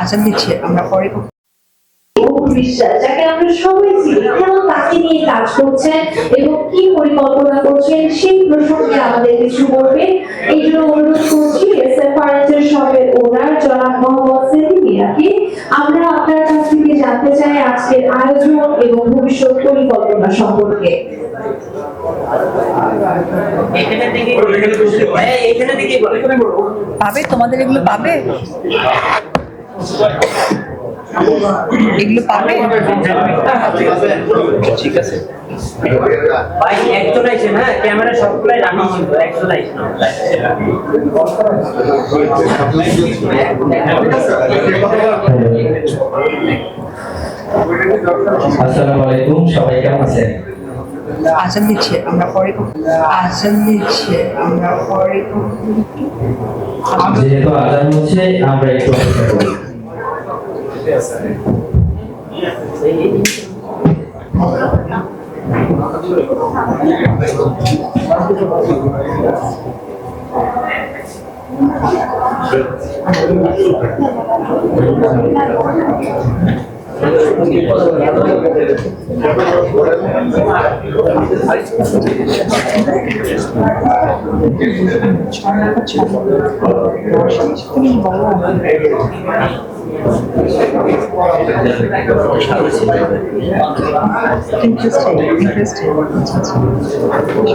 আজান দিচ্ছে আমরা পরে যাকে আমরা সবাই চিনি কেন তাকে নিয়ে কাজ করছেন এবং কি পরিকল্পনা করছেন সেই প্রসঙ্গে আমাদের কিছু বলবেন এই জন্য অনুরোধ করছি এস এফ ফার্নিচার শপের ওনার জনাব মোহাম্মদ সেলিম মিয়াকে। আমরা আপনার কাছ থেকে জানতে চাই আজকের আয়োজন এবং ভবিষ্যৎ পরিকল্পনা সম্পর্কে। এখানে থেকে ভাইয়া এখানে থেকে বলে। পাবে? তোমাদের এগুলো পাবে? এগুলো পাবে ঠিক আছে। ভাই একজন না ক্যামেরা সবগুলাই রাখি ছিল একজন আইছে আসসালামু আলাইকুম সবাই কেমন আছেন? আজান দিচ্ছে আমরা পরে কথা- দিচ্ছে আমরা পরে যেহেতু আজান হচ্ছে আমরা একটু অপেক্ষা করি। 对啊，是的。Interesting, interesting. আচ্ছা, আচ্ছা।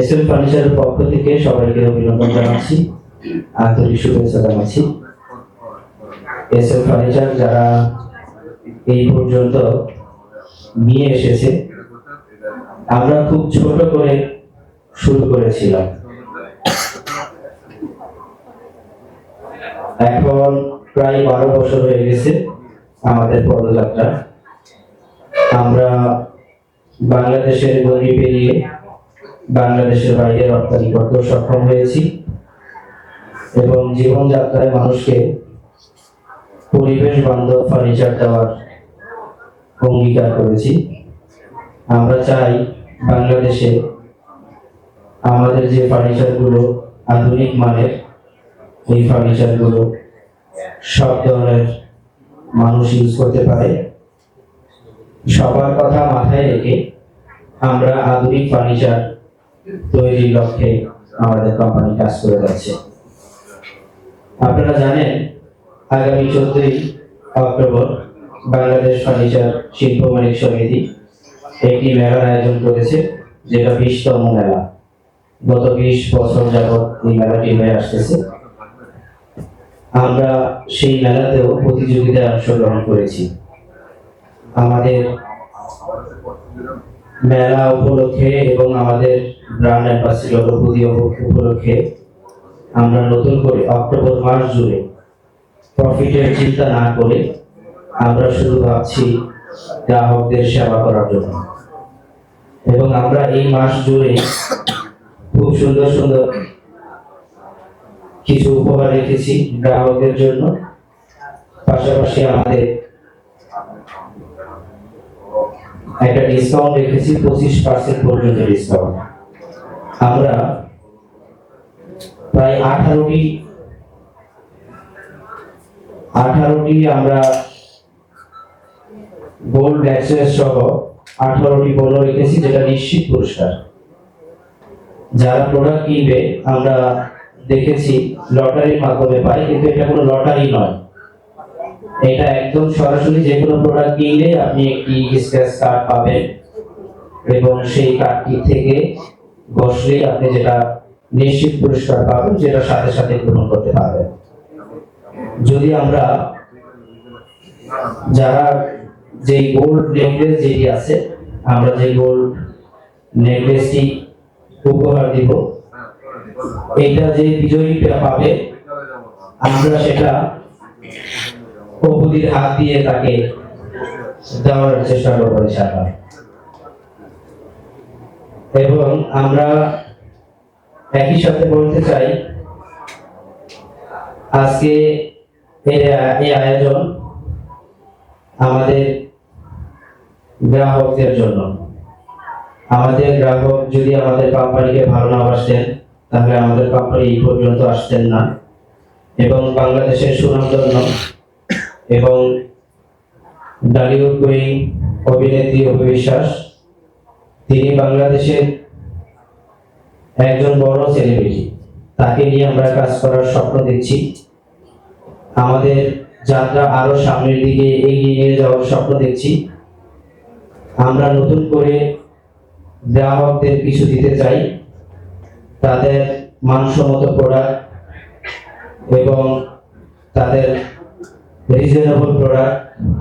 এসএল ফার্নিচারের পক্ষ থেকে সবাইকে অভিনন্দন জানাচ্ছি। আন্তরিক শুভেচ্ছা জানাচ্ছি। এসএল ফার্নিচার যারা এই পর্যন্ত নিয়ে এসেছে, আমরা খুব ছোট করে শুরু করেছিলাম। এখন প্রায় বারো বছর হয়ে গেছে আমাদের পদযাত্রা। আমরা বাংলাদেশের গড়ি পেরিয়ে বাংলাদেশের বাইরে রপ্তানি করতেও সক্ষম হয়েছি এবং জীবনযাত্রায় মানুষকে পরিবেশ বান্ধব ফার্নিচার দেওয়ার অঙ্গীকার করেছি। আমরা চাই বাংলাদেশে আমাদের যে ফার্নিচারগুলো আধুনিক মানের, এই ফার্নিচারগুলো সব ধরনের মানুষ ইউজ করতে পারে। সবার কথা মাথায় রেখে আমরা আধুনিক ফার্নিচার তৈরির লক্ষ্যে আমাদের কোম্পানি কাজ করে যাচ্ছে। আপনারা জানেন, আগামী চোদ্দই অক্টোবর বাংলাদেশ ফার্নিচার শিল্প মালিক সমিতি একটি মেলার আয়োজন করেছে, যেটা বিশতম মেলা। গত বিশ বছর যাবৎ এই মেলাটি হয়ে আসতেছে। আমরা সেই মেলাতেও প্রতিযোগিতায় অংশগ্রহণ করেছি। আমাদের মেলা উপলক্ষে এবং আমাদের ব্র্যান্ড অ্যাম্বাসিডর উপলক্ষে আমরা নতুন করে অক্টোবর মাস জুড়ে প্রফিটের চিন্তা না করে আমরা শুধু ভাবছি গ্রাহকদের সেবা করার জন্য। এবং আমরা এই মাস জুড়ে খুব সুন্দর সুন্দর কিছু উপহার রেখেছি গ্রাহকদের জন্য। পাশাপাশি আমাদের একটা ডিসকাউন্ট রেখেছি, পঁচিশ পার্সেন্ট পর্যন্ত ডিসকাউন্ট আমরা প্রায় আঠারোটি আঠারোটি আমরা গোল্ড অ্যাক্সেস সহ আঠারোটি পণ্য রেখেছি, যেটা নিশ্চিত পুরস্কার। যারা প্রোডাক্ট কিনবে, আমরা দেখেছি লটারির মাধ্যমে পাই, কিন্তু এটা কোনো লটারি নয়। এটা একদম সরাসরি যে কোনো প্রোডাক্ট কিনলে আপনি একটি স্ক্র্যাচ কার্ড পাবেন এবং সেই কার্ডটি থেকে বসলেই আপনি যেটা নিশ্চিত পুরস্কার পাবেন, যেটা সাথে সাথে গ্রহণ করতে পারবেন। যদি আমরা যারা যে গোল্ড নেকলেস যেটি আছে, আমরা যে গোল্ড নেকলেসটি উপহার দিব এটা যে বিজয়ীটা পাবে, আমরা সেটা প্রভুতির হাত দিয়ে তাকে দেওয়ার চেষ্টা করব ইনশাআল্লাহ। এবং আমরা একই সাথে বলতে চাই, আজকে এই আয়োজন আমাদের গ্রাহকদের জন্য। আমাদের গ্রাহক যদি আমাদের কোম্পানিকে ভালো না বাসতেন, তাহলে আমাদের কোম্পানি এই পর্যন্ত আসতেন না। এবং বাংলাদেশের সুনামধন্য এবং ডালিউড কুইন অভিনেত্রী অভিবিশ্বাস তিনি বাংলাদেশের একজন বড় সেলিব্রিটি তাকে নিয়ে আমরা কাজ করার স্বপ্ন দেখছি। আমাদের যাত্রা আরও সামনের দিকে এগিয়ে নিয়ে যাওয়ার স্বপ্ন দেখছি। আমরা নতুন করে গ্রাহকদের কিছু দিতে চাই। তাদের মানসম্মত প্রোডাক্ট এবং তাদের রিজনেবল প্রোডাক্ট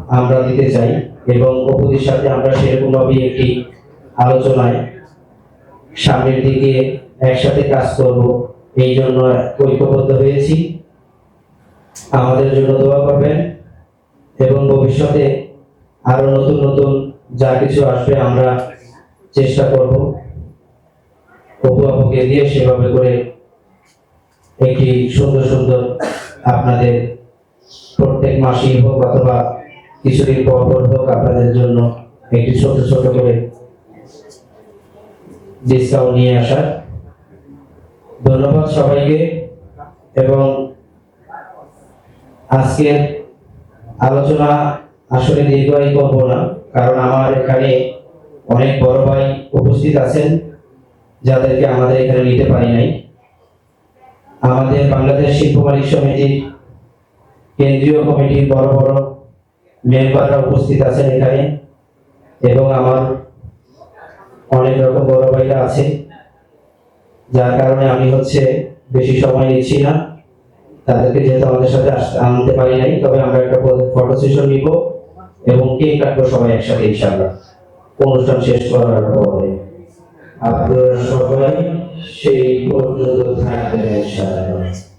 আমরা দিতে চাই এবং অপুদের সাথে আমরা সেরকমভাবে একটি আলোচনায় সামনের দিকে একসাথে কাজ করব, এই জন্য ঐক্যবদ্ধ হয়েছি। আমাদের জন্য দোয়া করবেন এবং ভবিষ্যতে আরও নতুন নতুন যা কিছু আসবে আমরা চেষ্টা করব। অপু আপুকে দিয়ে সেভাবে করে একটি সুন্দর সুন্দর আপনাদের প্রত্যেক মাসেই হোক অথবা কিছুদিন পর পর হোক আপনাদের জন্য একটি ছোট ছোট করে ডিসকাউন্ট নিয়ে আসার। ধন্যবাদ সবাইকে এবং আজকের আলোচনা আসলে দীর্ঘায়ী করব না, কারণ আমার এখানে অনেক বড় ভাই উপস্থিত আছেন যাদেরকে আমাদের এখানে নিতে পারি নাই। আমাদের বাংলাদেশ শিল্প মালিক সমিতির কেন্দ্রীয় কমিটির বড় বড় মেম্বাররা উপস্থিত আছেন এখানে এবং আমার অনেক রকম বড় ভাইরা আছে। যার কারণে আমি হচ্ছে বেশি সময় নিচ্ছি না। তাদেরকে যেহেতু আমাদের সাথে আনতে পারি নাই, তবে আমরা একটা ফটো সেশন নিব এবং কেক কাটবো সবাই একসাথে ইনশাআল্লাহ। অনুষ্ঠান শেষ করার পরে। আপনারা সবাই, সেই পর্যন্ত থাকবেন ইনশাআল্লাহ।